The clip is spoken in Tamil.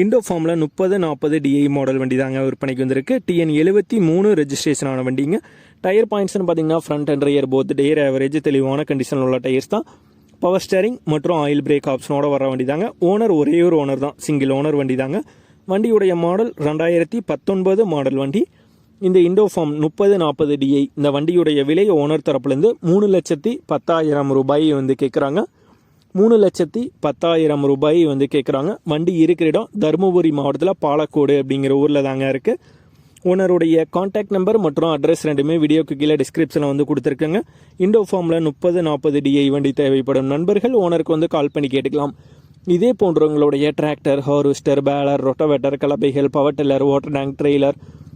இண்டோ ஃபார்மில் முப்பது நாற்பது டிஐ மாடல் வண்டி தாங்க விற்பனைக்கு வந்திருக்கு. டிஎன் எழுபத்தி மூணு ரெஜிஸ்ட்ரேஷன் ஆன வண்டிங்க. டயர் பாயிண்ட்ஸ்னு பார்த்தீங்கன்னா front and rear both their average தெளிவான கண்டிஷனில் உள்ள டயர்ஸ் தான். பவர் ஸ்டேரிங் மற்றும் ஆயில் பிரேக் ஆப்ஷனோட வர வண்டி தாங்க ஓனர் ஒரே ஒரு ஓனர் தான் சிங்கிள் ஓனர் வண்டி தாங்க வண்டியுடைய மாடல் ரெண்டாயிரத்தி பத்தொன்பது மாடல் வண்டி. இந்த இண்டோஃபார்ம் முப்பது நாற்பது டிஐ இந்த வண்டியுடைய விலை ஓனர் தரப்புலேருந்து மூணு லட்சத்தி பத்தாயிரம் ரூபாய் வந்து கேட்குறாங்க மூணு லட்சத்தி பத்தாயிரம் ரூபாய் வந்து கேட்குறாங்க வண்டி இருக்கிற இடம் தருமபுரி மாவட்டத்தில் பாலக்கோடு அப்படிங்கிற ஊரில் தாங்க இருக்குது ஓனருடைய காண்டாக்ட் நம்பர் மற்றும் அட்ரஸ் ரெண்டுமே வீடியோக்கு கீழே டிஸ்கிரிப்ஷனில் வந்து கொடுத்துருக்கேங்க. இண்டோ ஃபார்மில் முப்பது நாற்பது டிஐ வண்டி தேவைப்படும். நண்பர்கள் ஓனருக்கு வந்து கால் பண்ணி கேட்டுக்கலாம். இதே போன்றவங்களுடைய tractor harvester baler rotavator கலப்பைகள் power tiller water tank trailer